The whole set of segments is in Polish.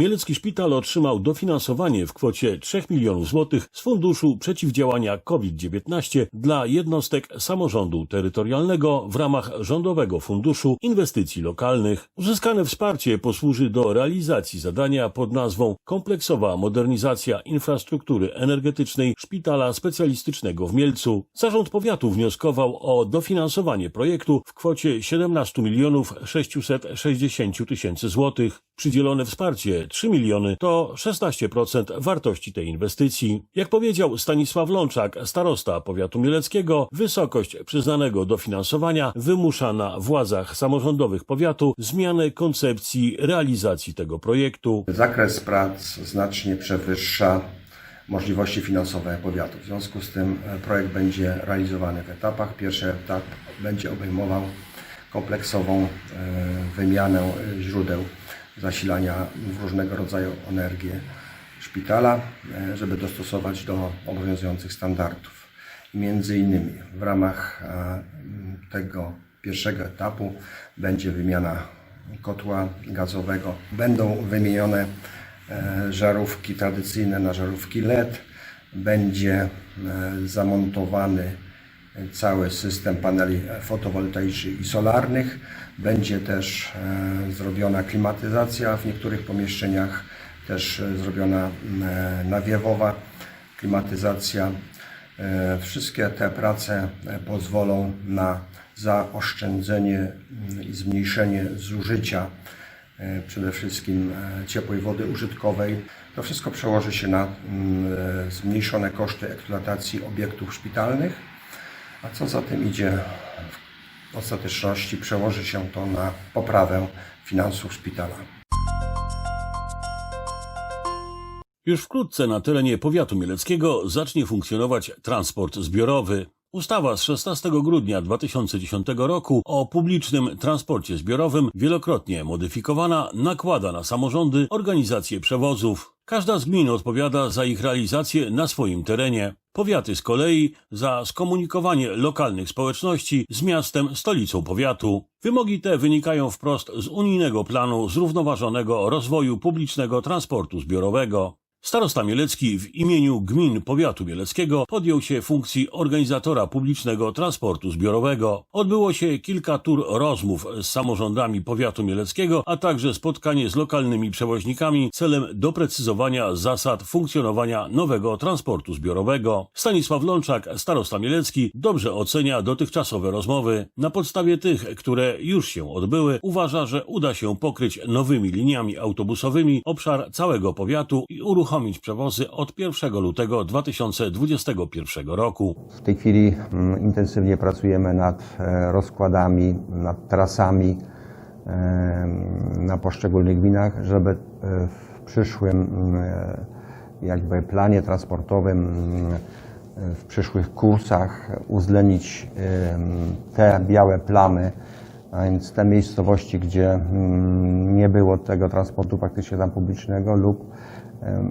Mielecki Szpital otrzymał dofinansowanie w kwocie 3 milionów złotych z Funduszu Przeciwdziałania COVID-19 dla jednostek samorządu terytorialnego w ramach Rządowego Funduszu Inwestycji Lokalnych. Uzyskane wsparcie posłuży do realizacji zadania pod nazwą Kompleksowa modernizacja infrastruktury energetycznej Szpitala Specjalistycznego w Mielcu. Zarząd Powiatu wnioskował o dofinansowanie projektu w kwocie 17 milionów 660 tysięcy złotych. Przydzielone wsparcie 3 miliony to 16% wartości tej inwestycji. Jak powiedział Stanisław Lączak, starosta powiatu mieleckiego, wysokość przyznanego dofinansowania wymusza na władzach samorządowych powiatu zmianę koncepcji realizacji tego projektu. Zakres prac znacznie przewyższa możliwości finansowe powiatu. W związku z tym e, projekt będzie realizowany w etapach. Pierwszy etap będzie obejmował kompleksową e, wymianę źródeł zasilania w różnego rodzaju energię szpitala, e, żeby dostosować do obowiązujących standardów. Między innymi w ramach e, tego pierwszego etapu będzie wymiana kotła gazowego. Będą wymienione e, żarówki tradycyjne na żarówki LED. Będzie zamontowany cały system paneli fotowoltaicznych i solarnych. Będzie też e, zrobiona klimatyzacja w niektórych pomieszczeniach, też e, zrobiona e, nawiewowa klimatyzacja. Wszystkie te prace pozwolą na zaoszczędzenie i zmniejszenie zużycia przede wszystkim ciepłej wody użytkowej. To wszystko przełoży się na zmniejszone koszty eksploatacji obiektów szpitalnych, a co za tym idzie w ostateczności przełoży się to na poprawę finansów szpitala. Już wkrótce na terenie powiatu mieleckiego zacznie funkcjonować transport zbiorowy. Ustawa z 16 grudnia 2010 roku o publicznym transporcie zbiorowym, wielokrotnie modyfikowana, nakłada na samorządy organizację przewozów. Każda z gmin odpowiada za ich realizację na swoim terenie. Powiaty z kolei za skomunikowanie lokalnych społeczności z miastem stolicą powiatu. Wymogi te wynikają wprost z unijnego planu zrównoważonego rozwoju publicznego transportu zbiorowego. Starosta Mielecki w imieniu gmin powiatu mieleckiego podjął się funkcji organizatora publicznego transportu zbiorowego. Odbyło się kilka tur rozmów z samorządami powiatu mieleckiego, a także spotkanie z lokalnymi przewoźnikami celem doprecyzowania zasad funkcjonowania nowego transportu zbiorowego. Stanisław Lączak, starosta mielecki, dobrze ocenia dotychczasowe rozmowy. Na podstawie tych, które już się odbyły, uważa, że uda się pokryć nowymi liniami autobusowymi obszar całego powiatu i uruchomić przewozy od 1 lutego 2021 roku. W tej chwili mm, intensywnie pracujemy nad e, rozkładami, nad trasami e, na poszczególnych gminach, żeby e, w przyszłym mm, jakby planie transportowym, mm, w przyszłych kursach uwzględnić te białe plamy, a więc te miejscowości, gdzie nie było tego transportu praktycznie tam publicznego lub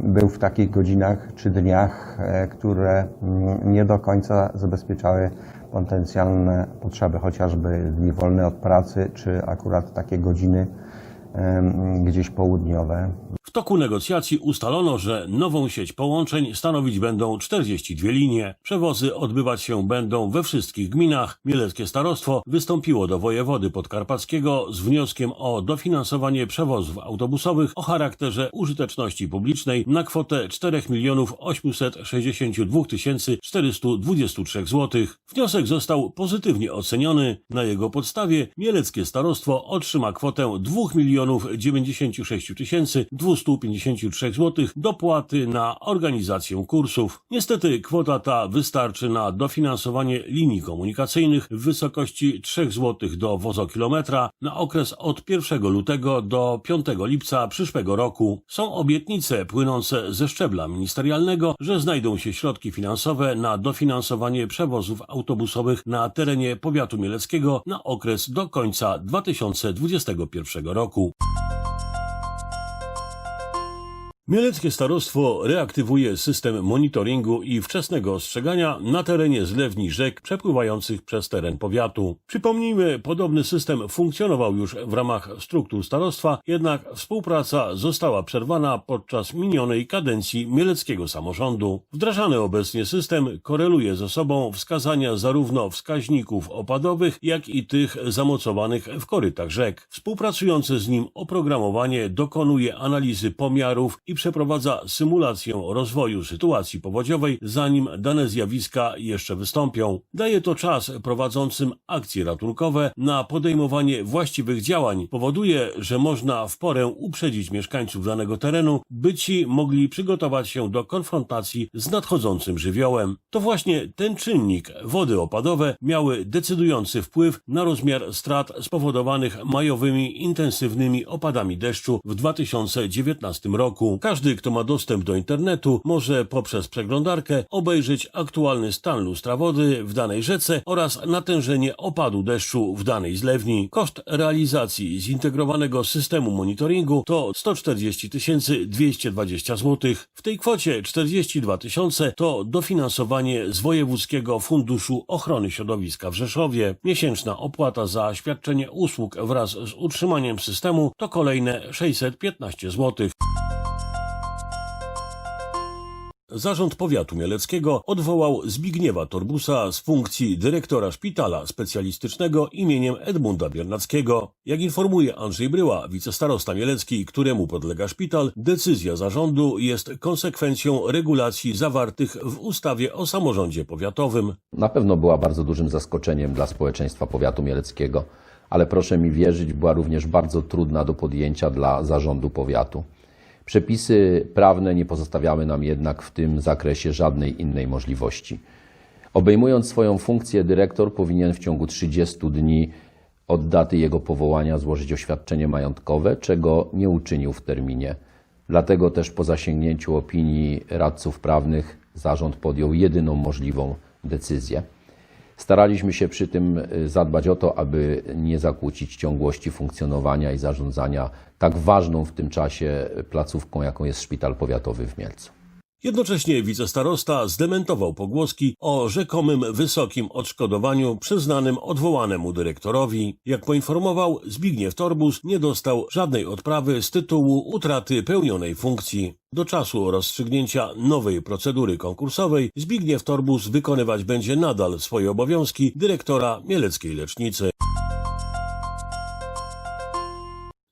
był w takich godzinach czy dniach, e, które mm, nie do końca zabezpieczały potencjalne potrzeby, chociażby dni wolne od pracy, czy akurat takie godziny gdzieś południowe. W toku negocjacji ustalono, że nową sieć połączeń stanowić będą 42 linie. Przewozy odbywać się będą we wszystkich gminach. Mieleckie Starostwo wystąpiło do wojewody podkarpackiego z wnioskiem o dofinansowanie przewozów autobusowych o charakterze użyteczności publicznej na kwotę 4 milionów 862 423 zł. Wniosek został pozytywnie oceniony. Na jego podstawie Mieleckie Starostwo otrzyma kwotę 2 milionów 96 253 zł dopłaty na organizację kursów. Niestety kwota ta wystarczy na dofinansowanie linii komunikacyjnych w wysokości 3 zł do wozokilometra na okres od 1 lutego do 5 lipca przyszłego roku. Są obietnice płynące ze szczebla ministerialnego, że znajdą się środki finansowe na dofinansowanie przewozów autobusowych na terenie powiatu mieleckiego na okres do końca 2021 roku. Mieleckie Starostwo reaktywuje system monitoringu i wczesnego ostrzegania na terenie zlewni rzek przepływających przez teren powiatu. Przypomnijmy, podobny system funkcjonował już w ramach struktur starostwa, jednak współpraca została przerwana podczas minionej kadencji mieleckiego samorządu. Wdrażany obecnie system koreluje ze sobą wskazania zarówno wskaźników opadowych, jak i tych zamocowanych w korytach rzek. Współpracujące z nim oprogramowanie dokonuje analizy pomiarów i przeprowadza symulację rozwoju sytuacji powodziowej, zanim dane zjawiska jeszcze wystąpią. Daje to czas prowadzącym akcje ratunkowe na podejmowanie właściwych działań. Powoduje, że można w porę uprzedzić mieszkańców danego terenu, by ci mogli przygotować się do konfrontacji z nadchodzącym żywiołem. To właśnie ten czynnik, wody opadowe, miały decydujący wpływ na rozmiar strat spowodowanych majowymi intensywnymi opadami deszczu w 2019 roku. Każdy, kto ma dostęp do internetu, może poprzez przeglądarkę obejrzeć aktualny stan lustra wody w danej rzece oraz natężenie opadu deszczu w danej zlewni. Koszt realizacji zintegrowanego systemu monitoringu to 140 220 zł. W tej kwocie 42 tysiące to dofinansowanie z Wojewódzkiego Funduszu Ochrony Środowiska w Rzeszowie. Miesięczna opłata za świadczenie usług wraz z utrzymaniem systemu to kolejne 615 zł. Zarząd Powiatu Mieleckiego odwołał Zbigniewa Torbusa z funkcji dyrektora szpitala specjalistycznego imieniem Edmunda Biernackiego. Jak informuje Andrzej Bryła, wicestarosta mielecki, któremu podlega szpital, decyzja zarządu jest konsekwencją regulacji zawartych w ustawie o samorządzie powiatowym. Na pewno była bardzo dużym zaskoczeniem dla społeczeństwa powiatu mieleckiego, ale proszę mi wierzyć, była również bardzo trudna do podjęcia dla zarządu powiatu. Przepisy prawne nie pozostawiały nam jednak w tym zakresie żadnej innej możliwości. Obejmując swoją funkcję, dyrektor powinien w ciągu 30 dni od daty jego powołania złożyć oświadczenie majątkowe, czego nie uczynił w terminie. Dlatego też po zasięgnięciu opinii radców prawnych zarząd podjął jedyną możliwą decyzję. Staraliśmy się przy tym y, zadbać o to, aby nie zakłócić ciągłości funkcjonowania i zarządzania tak ważną w tym czasie placówką, jaką jest Szpital Powiatowy w Mielcu. Jednocześnie wicestarosta zdementował pogłoski o rzekomym wysokim odszkodowaniu przyznanym odwołanemu dyrektorowi. Jak poinformował, Zbigniew Torbus nie dostał żadnej odprawy z tytułu utraty pełnionej funkcji. Do czasu rozstrzygnięcia nowej procedury konkursowej Zbigniew Torbus wykonywać będzie nadal swoje obowiązki dyrektora Mieleckiej Lecznicy.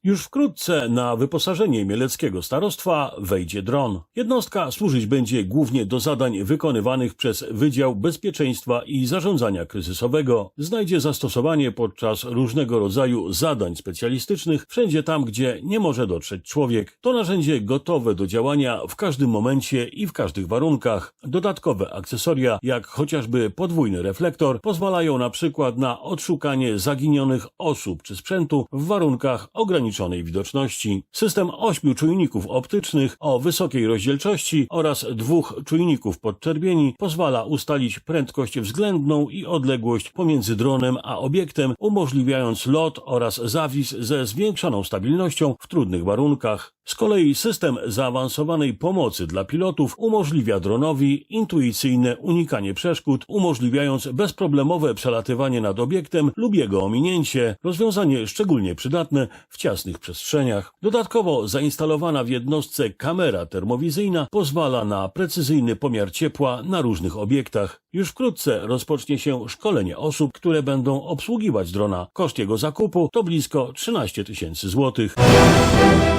Już wkrótce na wyposażenie mieleckiego starostwa wejdzie dron. Jednostka służyć będzie głównie do zadań wykonywanych przez Wydział Bezpieczeństwa i Zarządzania Kryzysowego. Znajdzie zastosowanie podczas różnego rodzaju zadań specjalistycznych wszędzie tam, gdzie nie może dotrzeć człowiek. To narzędzie gotowe do działania w każdym momencie i w każdych warunkach. Dodatkowe akcesoria, jak chociażby podwójny reflektor, pozwalają na przykład na odszukanie zaginionych osób czy sprzętu w warunkach ograniczonej widoczności. System ośmiu czujników optycznych o wysokiej rozdzielczości oraz dwóch czujników podczerwieni pozwala ustalić prędkość względną i odległość pomiędzy dronem a obiektem, umożliwiając lot oraz zawis ze zwiększoną stabilnością w trudnych warunkach. Z kolei system zaawansowanej pomocy dla pilotów umożliwia dronowi intuicyjne unikanie przeszkód, umożliwiając bezproblemowe przelatywanie nad obiektem lub jego ominięcie, rozwiązanie szczególnie przydatne w ciasnych przestrzeniach. Dodatkowo zainstalowana w jednostce kamera termowizyjna pozwala na precyzyjny pomiar ciepła na różnych obiektach. Już wkrótce rozpocznie się szkolenie osób, które będą obsługiwać drona. Koszt jego zakupu to blisko 13 tysięcy złotych.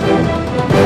Música